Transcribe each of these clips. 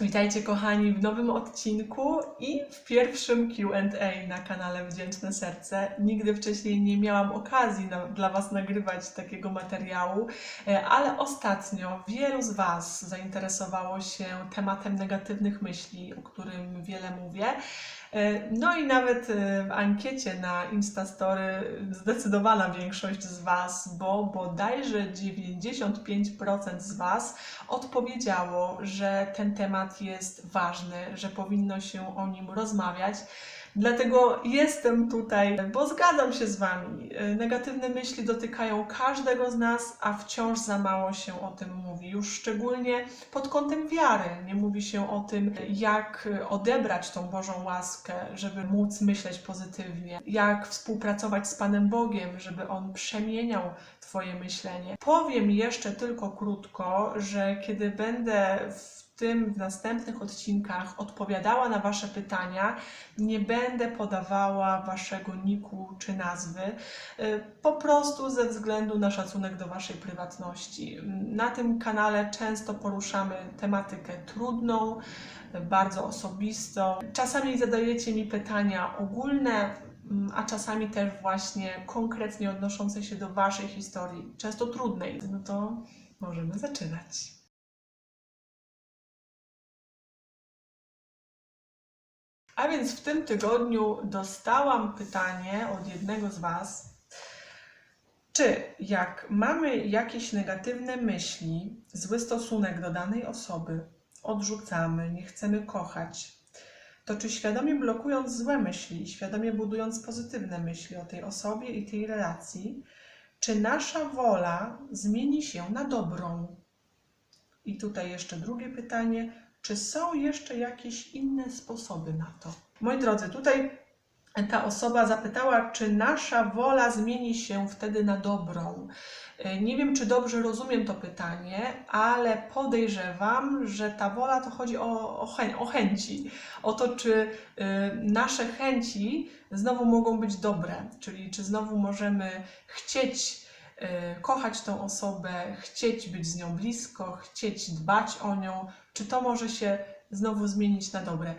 Witajcie kochani w nowym odcinku i w pierwszym QA na kanale Wdzięczne Serce. Nigdy wcześniej nie miałam okazji na, dla Was nagrywać takiego materiału, e, ale ostatnio wielu z Was zainteresowało się tematem negatywnych myśli, o którym wiele mówię. E, No i nawet e, w ankiecie na Instastory zdecydowana większość z Was, bo bodajże 95% z Was odpowiedziało, że ten temat jest ważny, że powinno się o nim rozmawiać. Dlatego jestem tutaj, bo zgadzam się z Wami. E, Negatywne myśli dotykają każdego z nas, a wciąż za mało się o tym mówi. Już szczególnie pod kątem wiary. Nie mówi się o tym, jak odebrać tą Bożą łaskę, żeby móc myśleć pozytywnie, jak współpracować z Panem Bogiem, żeby On przemieniał Twoje myślenie. Powiem jeszcze tylko krótko, że kiedy będę w tym w następnych odcinkach odpowiadała na Wasze pytania, nie będę podawała Waszego niku czy nazwy, y, po prostu ze względu na szacunek do Waszej prywatności. Na tym kanale często poruszamy tematykę trudną, bardzo osobistą. Czasami zadajecie mi pytania ogólne, mm, a czasami też właśnie konkretnie odnoszące się do Waszej historii, często trudnej. No to możemy zaczynać. A więc w tym tygodniu dostałam pytanie od jednego z Was, czy jak mamy jakieś negatywne myśli, zły stosunek do danej osoby, odrzucamy, nie chcemy kochać, to czy świadomie blokując złe myśli, świadomie budując pozytywne myśli o tej osobie i tej relacji, czy nasza wola zmieni się na dobrą? I tutaj jeszcze drugie pytanie, czy są jeszcze jakieś inne sposoby na to? Moi drodzy, tutaj ta osoba zapytała, czy nasza wola zmieni się wtedy na dobrą. E, Nie wiem, czy dobrze rozumiem to pytanie, ale podejrzewam, że ta wola to chodzi o, o, chę, o chęci. O to, czy y, nasze chęci znowu mogą być dobre, czyli czy znowu możemy chcieć kochać tą osobę, chcieć być z nią blisko, chcieć dbać o nią, czy to może się znowu zmienić na dobre.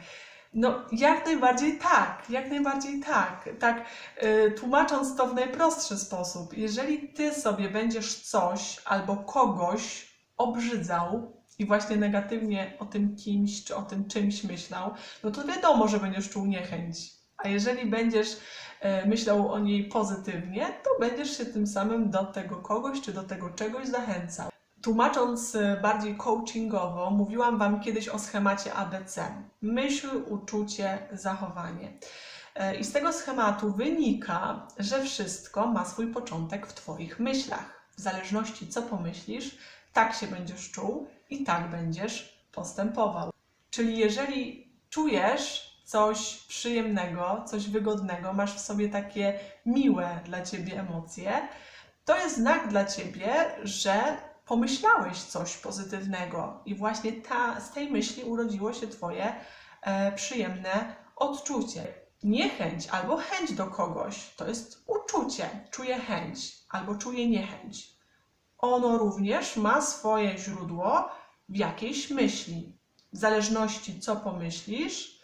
No, jak najbardziej tak, jak najbardziej tak. Tak, y, tłumacząc to w najprostszy sposób, jeżeli ty sobie będziesz coś albo kogoś obrzydzał i właśnie negatywnie o tym kimś czy o tym czymś myślał, no to wiadomo, że będziesz czuł niechęć. A jeżeli będziesz e, myślał o niej pozytywnie, to będziesz się tym samym do tego kogoś czy do tego czegoś zachęcał. Tłumacząc e, bardziej coachingowo, mówiłam Wam kiedyś o schemacie ABC: myśl, uczucie, zachowanie. E, I z tego schematu wynika, że wszystko ma swój początek w Twoich myślach. W zależności co pomyślisz, tak się będziesz czuł i tak będziesz postępował. Czyli jeżeli czujesz coś przyjemnego, coś wygodnego, masz w sobie takie miłe dla Ciebie emocje, to jest znak dla Ciebie, że pomyślałeś coś pozytywnego i właśnie ta, z tej myśli urodziło się Twoje e, przyjemne odczucie. Niechęć albo chęć do kogoś to jest uczucie. Czuję chęć albo czuję niechęć. Ono również ma swoje źródło w jakiejś myśli. W zależności co pomyślisz,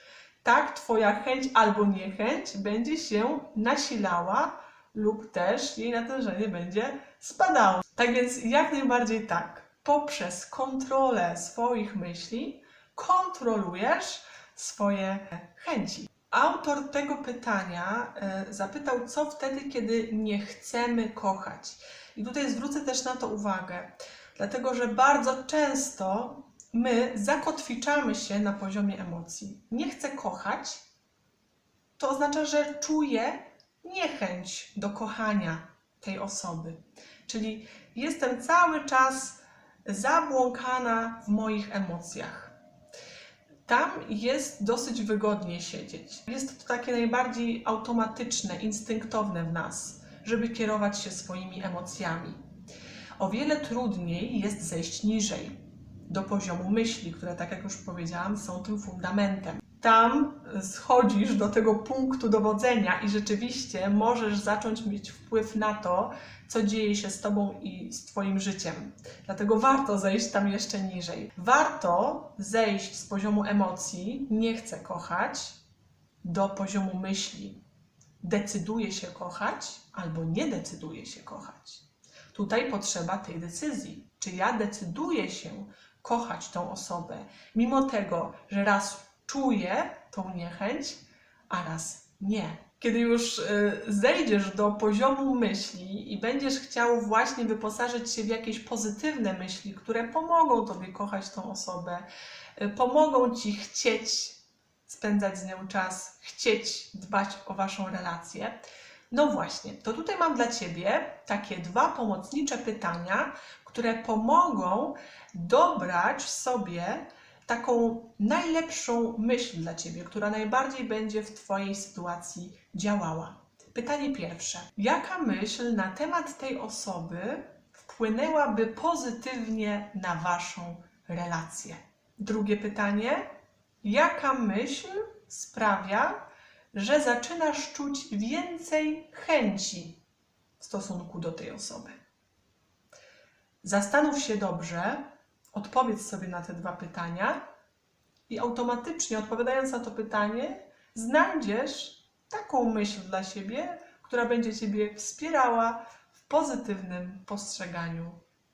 tak Twoja chęć albo niechęć będzie się nasilała lub też jej natężenie będzie spadało. Tak więc jak najbardziej tak. Poprzez kontrolę swoich myśli kontrolujesz swoje chęci. Autor tego pytania e, zapytał, co wtedy, kiedy nie chcemy kochać. I tutaj zwrócę też na to uwagę, dlatego że bardzo często my zakotwiczamy się na poziomie emocji. Nie chcę kochać, to oznacza, że czuję niechęć do kochania tej osoby. Czyli jestem cały czas zabłąkana w moich emocjach. Tam jest dosyć wygodnie siedzieć. Jest to takie najbardziej automatyczne, instynktowne w nas, żeby kierować się swoimi emocjami. O wiele trudniej jest zejść niżej, do poziomu myśli, które, tak jak już powiedziałam, są tym fundamentem. tam schodzisz do tego punktu dowodzenia i rzeczywiście możesz zacząć mieć wpływ na to, co dzieje się z Tobą i z Twoim życiem. Dlatego warto zejść tam jeszcze niżej. Warto zejść z poziomu emocji, nie chcę kochać, do poziomu myśli. Decyduję się kochać albo nie decyduję się kochać. Tutaj potrzeba tej decyzji. Czy ja decyduję się kochać tą osobę, mimo tego, że raz czuję tą niechęć, a raz nie. Kiedy już y, zejdziesz do poziomu myśli i będziesz chciał właśnie wyposażyć się w jakieś pozytywne myśli, które pomogą Tobie kochać tą osobę, y, pomogą Ci chcieć spędzać z nią czas, chcieć dbać o Waszą relację. No właśnie, to tutaj mam dla Ciebie takie dwa pomocnicze pytania, które pomogą dobrać sobie taką najlepszą myśl dla Ciebie, która najbardziej będzie w Twojej sytuacji działała. Pytanie pierwsze. Jaka myśl na temat tej osoby wpłynęłaby pozytywnie na Waszą relację? Drugie pytanie. Jaka myśl sprawia, że zaczynasz czuć więcej chęci w stosunku do tej osoby? Zastanów się dobrze, odpowiedz sobie na te dwa pytania i automatycznie odpowiadając na to pytanie, znajdziesz taką myśl dla siebie, która będzie Ciebie wspierała w pozytywnym postrzeganiu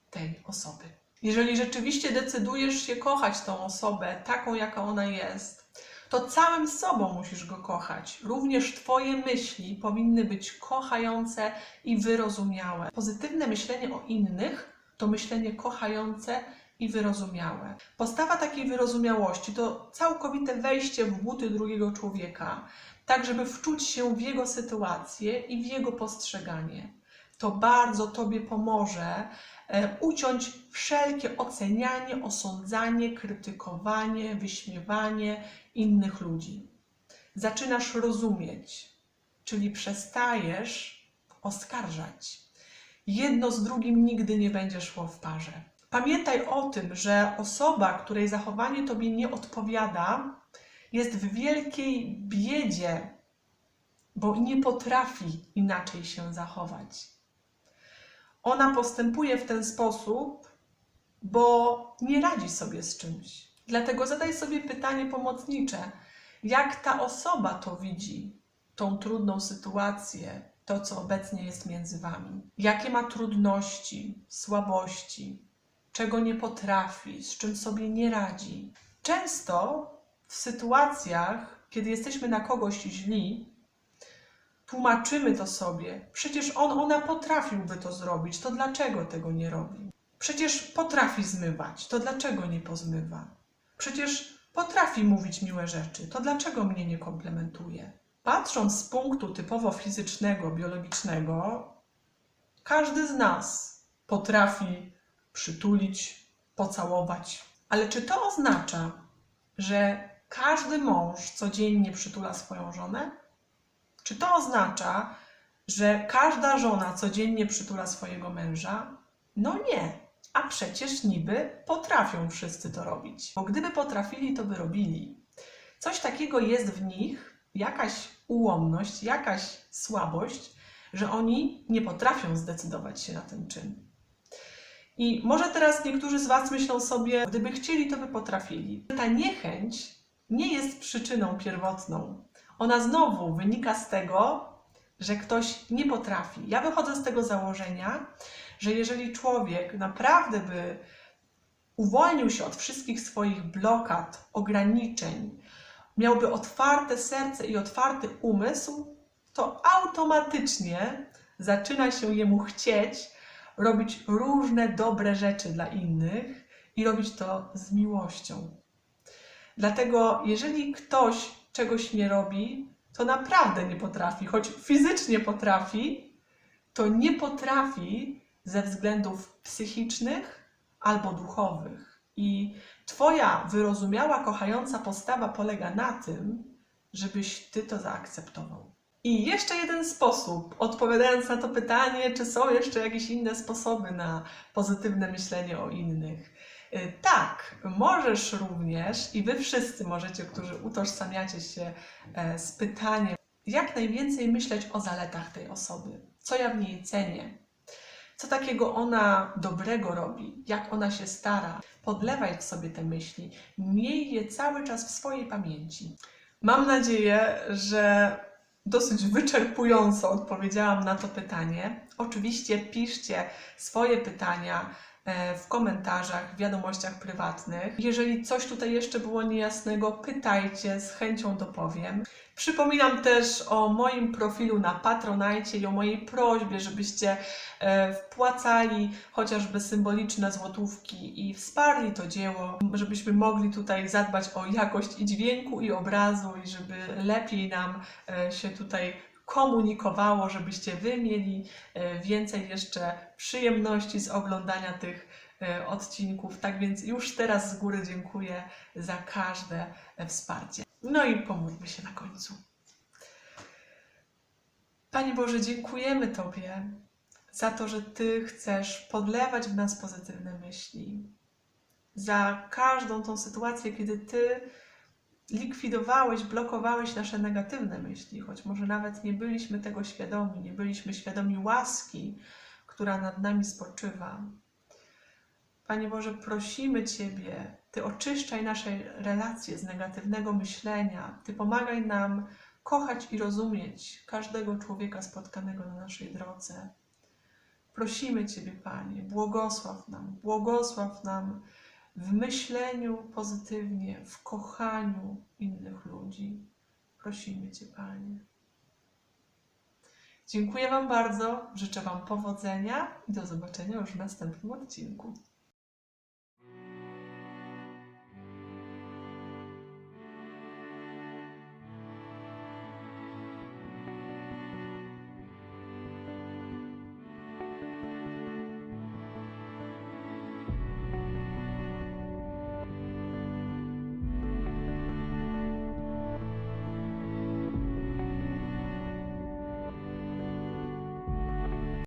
tej osoby. Jeżeli rzeczywiście decydujesz się kochać tą osobę taką, jaka ona jest, to całym sobą musisz go kochać. Również Twoje myśli powinny być kochające i wyrozumiałe. Pozytywne myślenie o innych to myślenie kochające i wyrozumiałe. Postawa takiej wyrozumiałości to całkowite wejście w buty drugiego człowieka, tak żeby wczuć się w jego sytuację i w jego postrzeganie. To bardzo Tobie pomoże e, uciąć wszelkie ocenianie, osądzanie, krytykowanie, wyśmiewanie innych ludzi. Zaczynasz rozumieć, czyli przestajesz oskarżać. Jedno z drugim nigdy nie będzie szło w parze. Pamiętaj o tym, że osoba, której zachowanie Tobie nie odpowiada, jest w wielkiej biedzie, bo nie potrafi inaczej się zachować. Ona postępuje w ten sposób, bo nie radzi sobie z czymś. Dlatego zadaj sobie pytanie pomocnicze: jak ta osoba to widzi, tą trudną sytuację, to co obecnie jest między wami? Jakie ma trudności, słabości, czego nie potrafi, z czym sobie nie radzi? Często w sytuacjach, kiedy jesteśmy na kogoś źli, tłumaczymy to sobie. Przecież on, ona potrafiłby to zrobić, to dlaczego tego nie robi? Przecież potrafi zmywać, to dlaczego nie pozmywa? Przecież potrafi mówić miłe rzeczy, to dlaczego mnie nie komplementuje? Patrząc z punktu typowo fizycznego, biologicznego, każdy z nas potrafi przytulić, pocałować. Ale czy to oznacza, że każdy mąż codziennie przytula swoją żonę? Czy to oznacza, że każda żona codziennie przytula swojego męża? No nie. A przecież niby potrafią wszyscy to robić. Bo gdyby potrafili, to by robili. Coś takiego jest w nich, jakaś ułomność, jakaś słabość, że oni nie potrafią zdecydować się na ten czyn. I może teraz niektórzy z Was myślą sobie, gdyby chcieli, to by potrafili. Ta niechęć nie jest przyczyną pierwotną. Ona znowu wynika z tego, że ktoś nie potrafi. Ja wychodzę z tego założenia, że jeżeli człowiek naprawdę by uwolnił się od wszystkich swoich blokad, ograniczeń, miałby otwarte serce i otwarty umysł, to automatycznie zaczyna się jemu chcieć robić różne dobre rzeczy dla innych i robić to z miłością. Dlatego, jeżeli ktoś czegoś nie robi, to naprawdę nie potrafi, choć fizycznie potrafi, to nie potrafi ze względów psychicznych albo duchowych. I Twoja wyrozumiała, kochająca postawa polega na tym, żebyś Ty to zaakceptował. I jeszcze jeden sposób, odpowiadając na to pytanie, czy są jeszcze jakieś inne sposoby na pozytywne myślenie o innych. Y, Tak, możesz również i wy wszyscy możecie, którzy utożsamiacie się e, z pytaniem, jak najwięcej myśleć o zaletach tej osoby, co ja w niej cenię, co takiego ona dobrego robi, jak ona się stara. Podlewaj w sobie te myśli, miej je cały czas w swojej pamięci. Mam nadzieję, że dosyć wyczerpująco odpowiedziałam na to pytanie. Oczywiście piszcie swoje pytania w komentarzach, w wiadomościach prywatnych. Jeżeli coś tutaj jeszcze było niejasnego, pytajcie, z chęcią dopowiem. Przypominam też o moim profilu na Patronite i o mojej prośbie, żebyście e, wpłacali chociażby symboliczne złotówki i wsparli to dzieło, żebyśmy mogli tutaj zadbać o jakość i dźwięku, i obrazu, i żeby lepiej nam e, się tutaj komunikowało, żebyście wy mieli e, więcej jeszcze przyjemności z oglądania tych e, odcinków. Tak więc już teraz z góry dziękuję za każde e, wsparcie. No i pomódlmy się na końcu. Panie Boże, dziękujemy Tobie za to, że Ty chcesz podlewać w nas pozytywne myśli. Za każdą tą sytuację, kiedy Ty likwidowałeś, blokowałeś nasze negatywne myśli, choć może nawet nie byliśmy tego świadomi, nie byliśmy świadomi łaski, która nad nami spoczywa. Panie Boże, prosimy Ciebie, Ty oczyszczaj nasze relacje z negatywnego myślenia, Ty pomagaj nam kochać i rozumieć każdego człowieka spotkanego na naszej drodze. Prosimy Ciebie, Panie, błogosław nam, błogosław nam w myśleniu pozytywnie, w kochaniu innych ludzi. Prosimy Cię, Panie. Dziękuję Wam bardzo, życzę Wam powodzenia i do zobaczenia już w następnym odcinku.